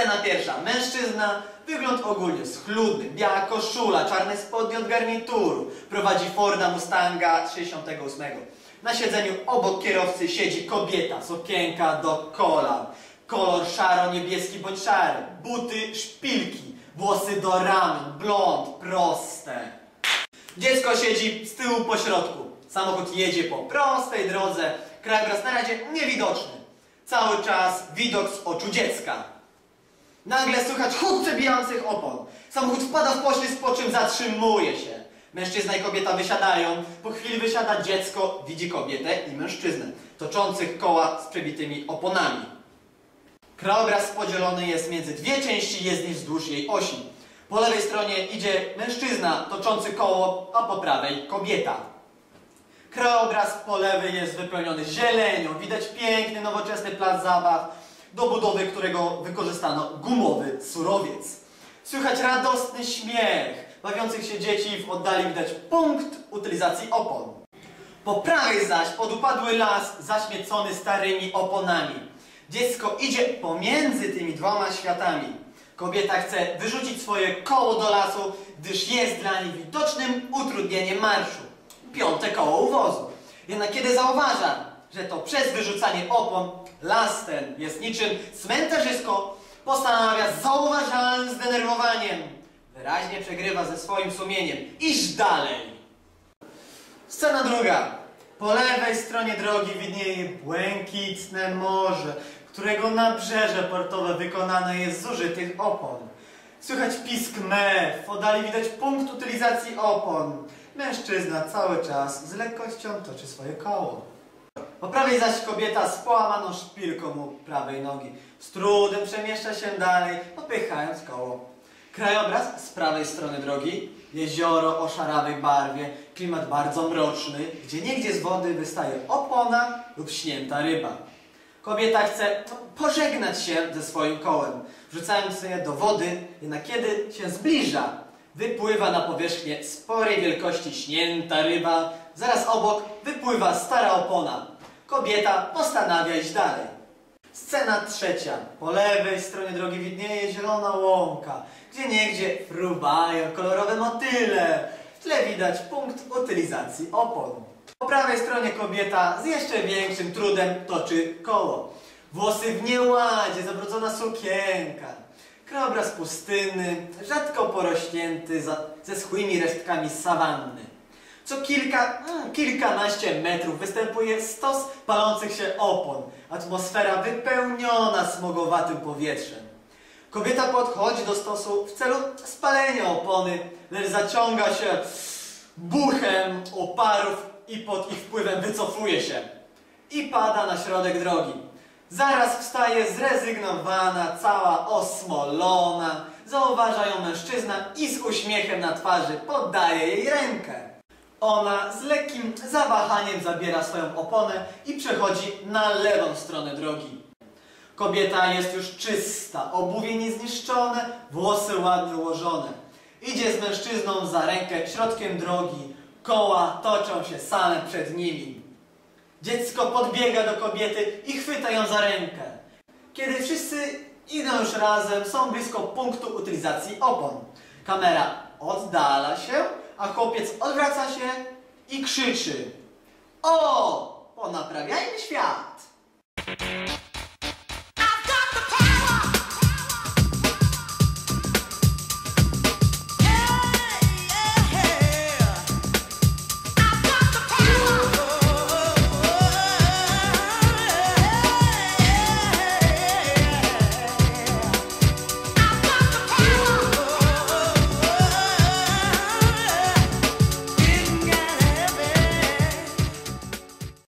Scena pierwsza. Mężczyzna, wygląd ogólnie schludny, biała koszula, czarne spodnie od garnituru. Prowadzi Forda Mustanga z 68. Na siedzeniu obok kierowcy siedzi kobieta z okienka do kolan. Kolor szaro-niebieski bądź szary. Buty, szpilki. Włosy do ramion, blond, proste. Dziecko siedzi z tyłu po środku. Samochód jedzie po prostej drodze. Krajobraz na razie niewidoczny. Cały czas widok z oczu dziecka. Nagle słychać huk przebijających opon. Samochód wpada w poślizg, po czym zatrzymuje się. Mężczyzna i kobieta wysiadają. Po chwili wysiada dziecko, widzi kobietę i mężczyznę, toczących koła z przebitymi oponami. Krajobraz podzielony jest między dwie części jezdni wzdłuż jej osi. Po lewej stronie idzie mężczyzna toczący koło, a po prawej kobieta. Krajobraz po lewej jest wypełniony zielenią. Widać piękny, nowoczesny plac zabaw, do budowy którego wykorzystano gumowy surowiec. Słychać radosny śmiech bawiących się dzieci, w oddali widać punkt utylizacji opon. Po prawej zaś podupadły las zaśmiecony starymi oponami. Dziecko idzie pomiędzy tymi dwoma światami. Kobieta chce wyrzucić swoje koło do lasu, gdyż jest dla niej widocznym utrudnieniem marszu. Piąte koło uwozu. Jednak kiedy zauważa, że to przez wyrzucanie opon las ten jest niczym cmentarzysko, postanawia z zauważalnym zdenerwowaniem. Wyraźnie przegrywa ze swoim sumieniem. Iż dalej. Scena druga. Po lewej stronie drogi widnieje błękitne morze, którego nabrzeże portowe wykonane jest z użytych opon. Słychać pisk mew, w oddali widać punkt utylizacji opon. Mężczyzna cały czas z lekkością toczy swoje koło. Po prawej zaś kobieta z połamaną szpilką u prawej nogi. Z trudem przemieszcza się dalej, popychając koło. Krajobraz z prawej strony drogi, jezioro o szarawej barwie, klimat bardzo mroczny, gdzie niegdzie z wody wystaje opona lub śnięta ryba. Kobieta chce pożegnać się ze swoim kołem, wrzucając je do wody, jednak kiedy się zbliża, wypływa na powierzchnię sporej wielkości śnięta ryba, zaraz obok wypływa stara opona. Kobieta postanawia iść dalej. Scena trzecia. Po lewej stronie drogi widnieje zielona łąka, gdzie niegdzie fruwają kolorowe motyle. W tle widać punkt utylizacji opon. Po prawej stronie kobieta z jeszcze większym trudem toczy koło. Włosy w nieładzie, zabrudzona sukienka. Krajobraz pustyny, rzadko porośnięty za, ze schłymi resztkami sawanny. Co kilka, mm, kilkanaście metrów występuje stos palących się opon. Atmosfera wypełniona smogowatym powietrzem. Kobieta podchodzi do stosu w celu spalenia opony, lecz zaciąga się buchem oparów i pod ich wpływem wycofuje się. I pada na środek drogi. Zaraz wstaje zrezygnowana, cała osmolona. Zauważa ją mężczyzna i z uśmiechem na twarzy poddaje jej rękę. Ona z lekkim zawahaniem zabiera swoją oponę i przechodzi na lewą stronę drogi. Kobieta jest już czysta, obuwie niezniszczone, włosy ładnie ułożone. Idzie z mężczyzną za rękę środkiem drogi. Koła toczą się same przed nimi. Dziecko podbiega do kobiety i chwyta ją za rękę. Kiedy wszyscy idą już razem, są blisko punktu utylizacji opon. Kamera oddala się, a chłopiec odwraca się i krzyczy O! Ponaprawiajmy świat!